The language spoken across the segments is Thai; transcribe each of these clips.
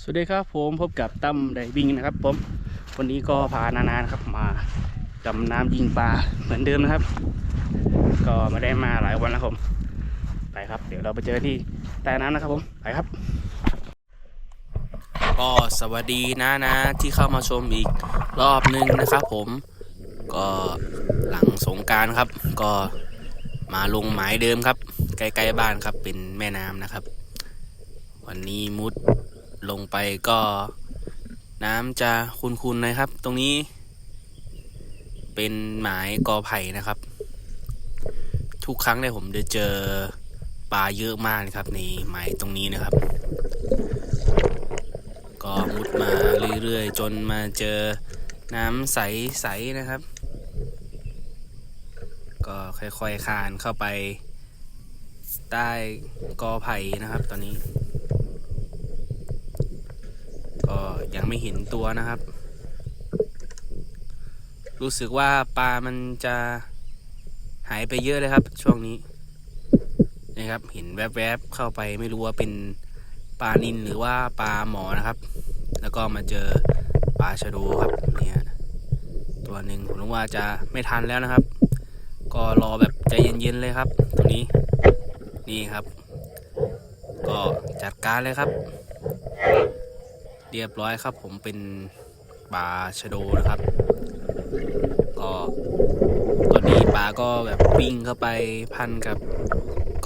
สวัสดีครับผมพบกับตั้มไดวิ่งนะครับผมวันนี้ก็พานานานครับมาดำน้ำยิงปลาเหมือนเดิมนะครับ ก็ไม่ได้มาหลายวันแล้วครับผมไปครับ เดี๋ยวเราไปเจอที่ใต้น้ำนะครับผมไปครับ ก็สวัสดีนะนะที่เข้ามาชมอีกรอบนึงนะครับผมก็หลังสงการครับ ก็มาลงหมายเดิมครับ ใกล้ๆบ้านครับเป็นแม่น้ำนะครับ วันนี้มุด ลงไปก็ น้ำจะคุนๆนะครับ ตรงนี้ เป็นหมายกอไผ่นะครับ ทุกครั้งเลยผมจะเจอปลาเยอะมากนะครับ ในหมายตรงนี้นะครับ ก็มุดมาเรื่อยๆ จนมาเจอน้ำใสๆนะครับ ก็ค่อยๆคานเข้าไปใต้กอไผ่นะครับ ตอนนี้ ก็ยังไม่เห็นตัวนะครับ รู้สึกว่าปลามันจะหายไปเยอะเลยครับ ช่วงนี้นะครับ เห็นแวบๆเข้าไปไม่รู้ว่าเป็นปลานินหรือว่าปลาหมอนะครับ แล้วก็มาเจอปลาชะโดครับเนี่ยตัวหนึ่งผมว่าจะไม่ทันแล้วนะครับ ก็รอแบบใจเย็นๆเลยครับตรงนี้นี่ครับ ก็จัดการเลยครับ เรียบร้อยครับ ผมเป็นปลาชะโดนะครับ ก็ตอนนี้ปลาก็แบบวิ่งเข้าไปพันกับ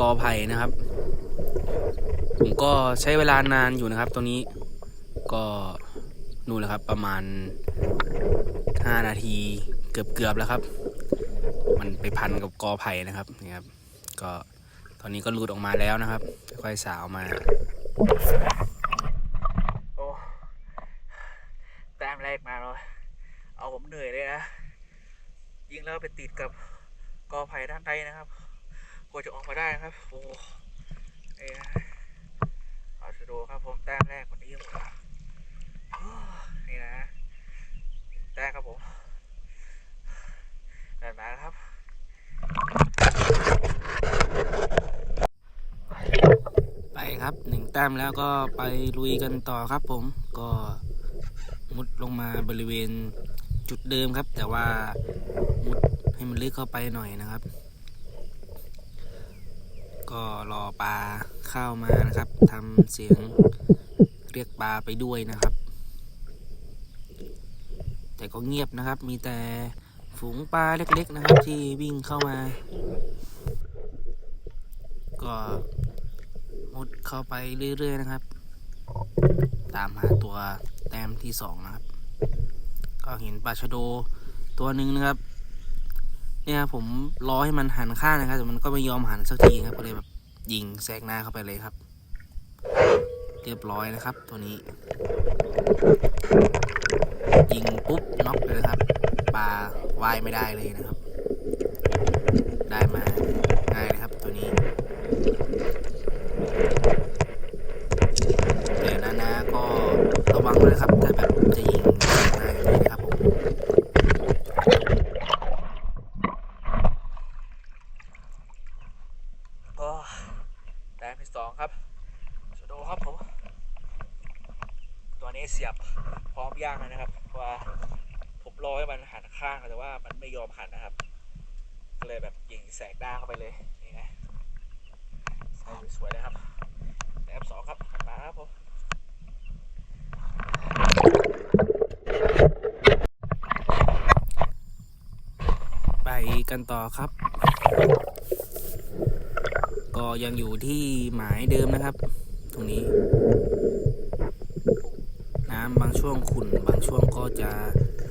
กอไผ่นะครับ ผมก็ใช้เวลานานอยู่นะครับตัวนี้ก็นู่นแหละครับประมาณ 5 นาทีเกือบเกือบๆแล้วครับ มันไปพันกับกอไผ่นะครับนี่ครับ ก็ตอนนี้ก็หลุดออกมาแล้วนะครับ ค่อยๆสาวมา โอ้แต้มแรกมาเลยเอาผมเหนื่อยเลยนะ ยิงแล้วไปติดกับกอไผ่ด้านในนะครับกว่าจะออกมาได้นะครับ โอ้เอ้ยเอาชะโดครับผมแต้มแรกวันนี้ผมโอ้นี่นะแต้มครับผมเดินมาแล้วครับไปครับหนึ่งแต้มแล้วก็ไปลุยกันต่อครับผมก็ มุดลงมาบริเวณจุดเดิมครับ แต่ว่ามุดให้มันลึกเข้าไปหน่อยนะครับ ก็รอปลาเข้ามานะครับทำเสียงเรียกปลาไปด้วยนะครับ แต่ก็เงียบนะครับ มีแต่ฝูงปลาเล็ก ๆนะครับ ที่วิ่งเข้ามา ก็มุดเข้าไปเรื่อย ๆ นะครับ ตามหาตัว ต้มที่สองนะครับ ก็เห็นปลาชะโดตัวหนึ่งนะครับ เนี่ยผมรอให้มันหันข้างนะครับแต่มันก็ไม่ยอมหันสักทีครับก็เลยแบบยิงแซกหน้าเข้าไปเลยครับ เรียบร้อยนะครับ ตัวนี้ ยิงปุ๊บน็อกเลยครับปลาว่ายไม่ได้เลยนะครับ ได้มาง่ายเลยครับตัวนี้ แต่นานาก็ระวังด้วยนะครับ ถ้าแบบจะยิงง่ายเลยนะครับผมก็แต้มที่ สองครับสโดครับผม ตัวนี้เสียบพร้อมย่างเลยนะครับเพราะว่าผมรอให้มันหันข้างแต่ว่ามันไม่ยอมหันนะครับ ก็เลยแบบยิงแสกด้าเข้าไปเลยนี่ไงใส่สวยเลยครับแต้มสองครับหันมาครับผมไปกันต่อครับ ก็ยังอยู่ที่หมายเดิมนะครับ ตรงนี้ น้ำบางช่วงขุ่นบางช่วงก็จะ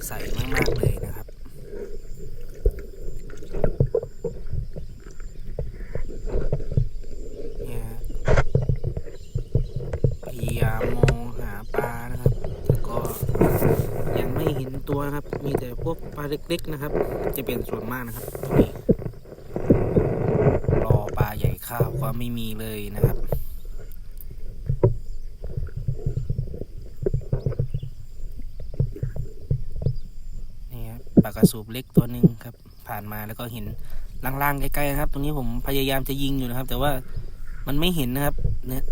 ใสมากๆเลยนะครับเนี่ยฮะพยายามมองหาปลานะครับแต่ก็ยังไม่เห็นตัวนะครับ มีแต่พวกปลาเล็กๆนะครับ จะเป็นส่วนมากนะครับตรงนี้ ข้าวก็ไม่มีเลยนะครับนี่ครับปลากระสูบเล็กตัวหนึ่งครับ ผ่านมาแล้วก็เห็นล่างๆใกล้ๆครับ ตรงนี้ผมพยายามจะยิงอยู่นะครับ แต่ว่ามันไม่เห็นนะครับ เนี่ย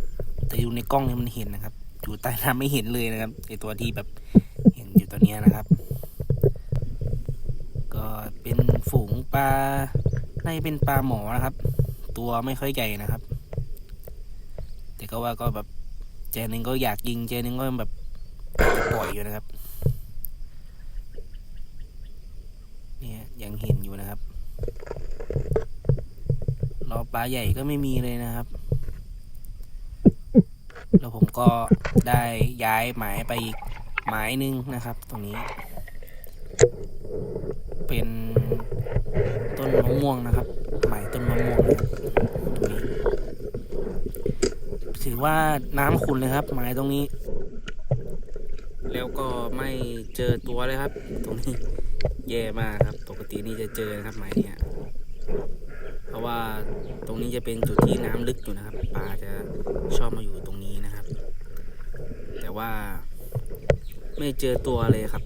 แต่อยู่ในกล้องเนี่ยมันเห็นนะครับ อยู่ใต้น้ำไม่เห็นเลยนะครับไอตัวที่แบบเห็นอยู่ตัวนี้นะครับ ก็เป็นฝูงปลาในาจะเป็นปลาหมอนะครับ ตัวไม่ค่อยใหญ่นะครับ แต่ก็ว่าก็แบบเจนึงก็อยากยิงเจนึงก็แบบปล่อยอยู่นะครับเนี่ยยังเห็นอยู่นะครับรอปลาใหญ่ก็ไม่มีเลยนะครับ แล้วผมก็ได้ย้ายหมายไปอีกหมายหนึ่งนะครับ ตรงนี้ เป็นต้นมะม่วงนะครับ หมายต้นมะม่วงนะครับตรงนี้ือว่าน้ำขุ่นเลยครับ หมายตรงนี้ แล้วก็ไม่เจอตัวเลยครับ ตรงนี้แย่มากครับ ปกตินี่จะเจอนะครับหมายเนี้ยเพราะว่าตรงนี้จะเป็นจุดที่น้ำลึกอยู่นะครับปลาจะชอบมาอยู่ตรงนี้นะครับ แต่ว่าไม่เจอตัวเลยครับ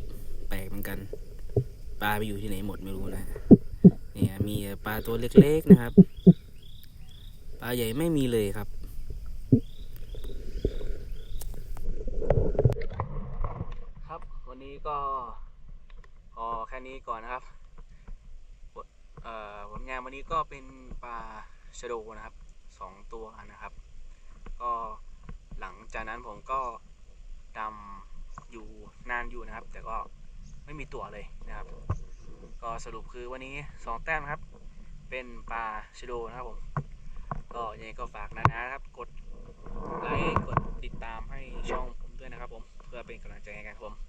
แปลกเหมือนกัน ปลาไปอยู่ที่ไหนหมดไม่รู้นะเนี่ยมีปลาตัวเล็กๆนะครับ ปลาใหญ่ไม่มีเลยครับ วันนี้ ก็พอแค่นี้ก่อนนะครับผลงานวันนี้ก็เป็นปลาชะโดนะครับสองตัวนะครับ ก็หลังจากนั้นผมก็ดำอยู่นานอยู่นะครับ แต่ก็ไม่มีตัวเลยนะครับ ก็สรุปคือวันนี้สองแต้มครับ เป็นปลาชะโดนะครับผมก็ยังไงก็ฝากนานะครับ กดไลค์กดติดตามให้ช่องผมด้วยนะครับผมเพื่อเป็นกำลังใจให้กันครับผม